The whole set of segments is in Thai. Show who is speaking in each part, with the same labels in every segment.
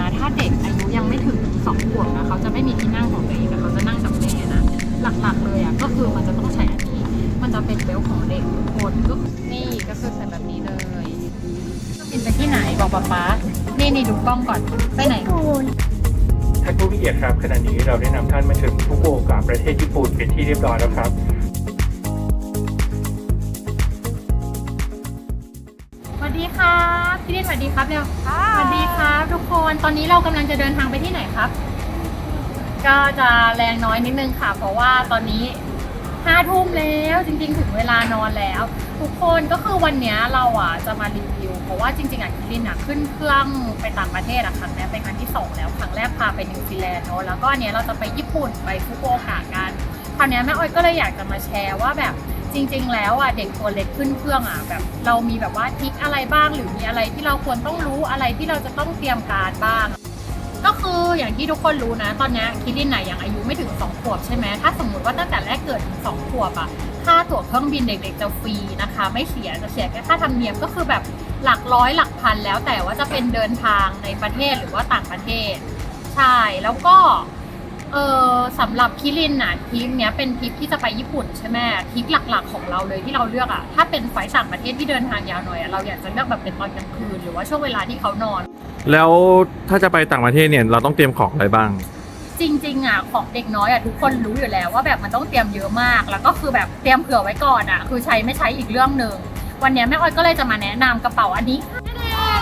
Speaker 1: นะ ถ้าเด็กอายุยังไม่ถึงสองขวบนะเขาจะไม่มีที่นั่งของตัวเองแต่เขาจะนั่งกับแม่นะหลักๆเลยอะก็คือมันจะต้องใช้อันนี้ มันจะเป็นเบลต์ของเด็กทุกคนก็นี่ก็คือใส่แบบนี้เลยบินไปที่ไหนบอกป๊าป๊านี่นี่ดูกล้องก่อนไปไหน
Speaker 2: ท่านผู้มีเกียรติครับขณะนี้เราได้นำท่านมาถึงฟุกุโอกะประเทศญี่ปุ่นเป็นที่เรียบร้อยแล้วครับ
Speaker 1: สวัสดีครับพี่ลินส วัสดีครับเร็วสวัสดีครับทุกคนตอนนี้เรากำลังจะเดินทางไปที่ไหนครับ ก็จะแรงน้อยนิดนึงค่ะ เพราะว่าตอนนี้ห้าทุ่มแล้วจริงๆ ถึงเวลานอนแล้ว ทุกคนก็คือวันเนี้ยเราอะจะมารีวิว เพราะว่าจริงๆอะคิรินอะขึ้นเครื่องไปต่างประเทศอะครั้งนี้เป็นครั้งที่สองแล้วครั้งแรกพาไปนิวซีแลนด์เนอะแล้วก็อันเนี้ยเราจะไปญี่ปุ่นไปฟุกุโอกะกันคราวเนี้ยแม่อ้อยก็เลยอยากจะมาแชร์ว่าแบบ จริง ๆ แล้วอะเด็กตัวเล็กขึ้นเครื่องอะแบบ เรามีแบบว่าทริคอะไรบ้างหรือมีอะไรที่เราควรต้องรู้อะไรที่เราจะต้องเตรียมการบ้าง ก็คืออย่างที่ทุกคนรู้นะ ตอนนี้คิรินไหนะยังอายุไม่ถึง2ขวบใช่ไหมถ้าสมมุติว่าตั้งแต่แรกเกิดถึง2ขวบอะค่าตั๋วเครื่องบินเด็ก ๆ จะฟรีนะคะ ไม่เสียจะเสียแค่ค่าธรรมเนียมก็คือแบบหลักร้อยหลักพันแล้วแต่ว่าจะเป็นเดินทางในประเทศหรือว่าต่างประเทศใช่แล้วก็ เออสำหรับคิรินน่ะทริปเนี้ยเป็นทริปที่จะไปญี่ปุ่นใช่ไหมทริปหลักๆของเราเลยที่เราเลือกอะถ้าเป็นไฟล์ต่างประเทศที่เดินทางยาวหน่อยอะเราอยากจะเลือกแบบเป็นตอนกลางคืนหรือว่าช่วงเวลาที่เขานอน
Speaker 3: แล้วถ้าจะไปต่างประเทศเนี่ยเราต้องเตรียมของอะไรบ้าง
Speaker 1: จริงๆอะของเด็กน้อยอะทุกคนรู้อยู่แล้วว่าแบบมันต้องเตรียมเยอะมาก แล้วก็คือแบบเตรียมเผื่อไว้ก่อนอะคือใช้ไม่ใช้อีกเรื่องหนึ่งวันเนี้ยแม่อ้อยก็เลยจะมาแนะนำกระเป๋าอันนี้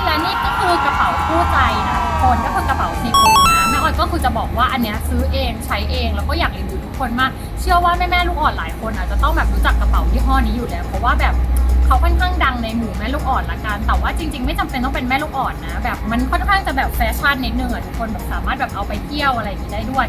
Speaker 1: และนี่ก็คือกระเป๋าคู่ใจนะทุกคนก็คือกระเป๋าซีฟูนะแม่ ออยก็คือจะบอกว่าอันเนี้ยซื้อเองใช้เองแล้วก็อยากรีวิวทุกคนมาก เชื่อว่าแม่แม่ลูกอ่อนหลายคนอะจะต้องแบบรู้จักกระเป๋ายี่ห้อนี้อยู่แล้ว เพราะว่าแบบเขาค่อนข้างดังในหมู่แม่ลูกอ่อนละกัน แต่ว่าจริง ๆ ไม่จำเป็นต้องเป็นแม่ลูกอ่อนนะ แบบมันค่อนข้างจะแบบแฟชั่นนิดนึงอะทุกคนแบบสามารถแบบเอาไปเที่ยวอะไรอย่างนี้ได้ด้วย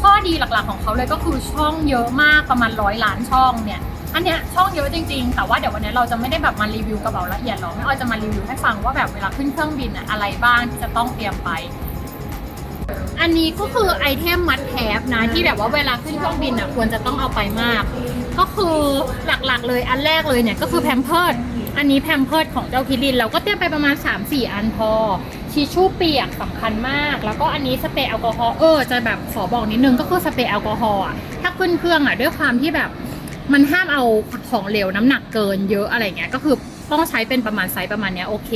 Speaker 1: ข้อดีหลักๆของเขาเลยก็คือช่องเยอะมากประมาณร้อยล้านช่องเนี่ยอันเนี้ยช่องเยอะจริงๆ แต่ว่าเดี๋ยววันนี้เราจะไม่ได้แบบมารีวิวกระเป๋าละเอียดหรอกไม่ออยจะมารีวิวให้ฟังว่าแบบเวลาขึ้นเครื่องบินอะอะไรบ้างที่จะต้องเตรียมไป อันนี้ก็คือไอเทมมัดแทบนะที่แบบว่าเวลาขึ้นเครื่องบินอะควรจะต้องเอาไปมาก ก็คือหลักๆเลยอันแรกเลยเนี่ยก็คือแพมเพิร์ดอันนี้แพมเพิร์ดของเจ้าคิริน เราก็เตรียมไปประมาณ 3-4 อันพอทิชชู่เปียกสำคัญมาก แล้วก็อันนี้สเปรย์แอลกอฮอล์เออจะแบบขอบอกนิดนึงก็คือสเปรย์แอลกอฮอล์อะถ้าขึ้นเครื่องอะด้วยความที่แบบมันห้ามเอาของเหลวน้ำหนักเกินเยอะอะไรเงี้ยก็คือต้องใช้เป็นประมาณไซส์ประมาณเนี้ยโอเค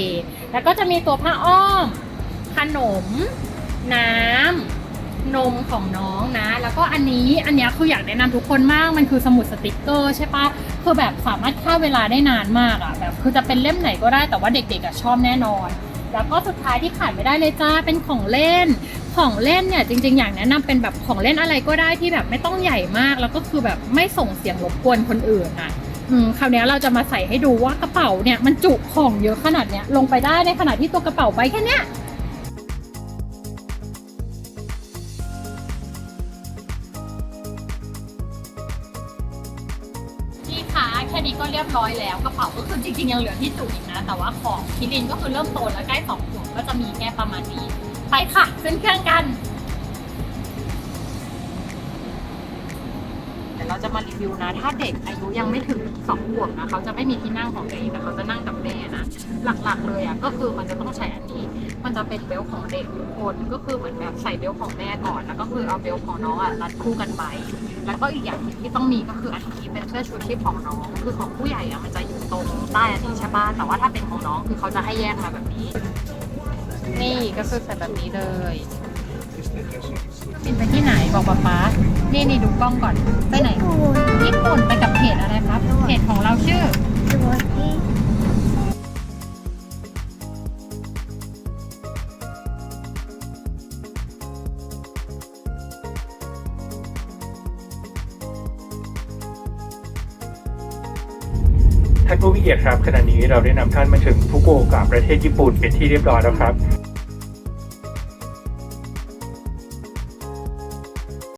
Speaker 1: แล้วก็จะมีตัวผ้าอ้อมขนม น้ำนมของน้องนะ แล้วก็อันนี้อันเนี้ยคืออยากแนะนำทุกคนมากมันคือสมุดสติกเกอร์ใช่ปะคือแบบสามารถฆ่าเวลาได้นานมากอะ่ะแบบคือจะเป็นเล่มไหนก็ได้แต่ว่าเด็กๆอะชอบแน่นอน แล้วก็สุดท้ายที่ขาดไม่ได้เลยจ้าเป็นของเล่น ของเล่นเนี่ยจริงๆ อย่างแนะนำเป็นแบบของเล่นอะไรก็ได้ที่แบบไม่ต้องใหญ่มาก แล้วก็คือแบบไม่ส่งเสียงรบกวนคนอื่นอะอืมคราวนี้เราจะมาใส่ให้ดูว่ากระเป๋าเนี่ยมันจุของเยอะขนาดเนี้ยลงไปได้ในขณะที่ตัวกระเป๋าใบแค่เนี้ย แค่นี้ก็เรียบร้อยแล้วกระเป๋าก็คือจริงๆยังเหลือที่จุอีกนะ แต่ว่าของพิรินก็คือเริ่มโตแล้วใกล้สองขวบก็จะมีแค่ประมาณนี้ ไปค่ะขึ้นเครื่องกัน จะมารีวิวนะ ถ้าเด็กอายุยังไม่ถึงสองขวบนะเขาจะไม่มีที่นั่งของตัวเองแต่เขาจะนั่งกับแม่นะหลักๆเลยอะก็คือมันจะต้องใช้อันนี้ มันจะเป็นเบลต์ของเด็กทุกคนก็คือเหมือนแบบใส่เบลต์ของแม่ก่อนแล้วก็คือเอาเบลต์ของน้องอะรัดคู่กันไปแล้วก็อีกอย่างหนึ่งที่ต้องมีก็คืออันนี้เป็นเสื้อชูชีพของน้องคือของผู้ใหญ่อะมันจะอยู่ตรงใต้อันนี้ใช่ป่ะแต่ว่าถ้าเป็นของน้องคือเขาจะให้แยกมาแบบนี้ นี่ก็คือใส่แบบนี้เลย บินไปที่ไหนบอกป๊าป๊านี่นี่ดูกล้องก่อน ไปไหน ญี่ปุ่นไปกับเพจอะไรครับเพจของเราชื่อ
Speaker 2: ท่านผู้มีเกียรติครับขณะนี้เราได้นำท่านมาถึงฟุกุโอกะประเทศญี่ปุ่นเป็นที่เรียบร้อยแล้วครับ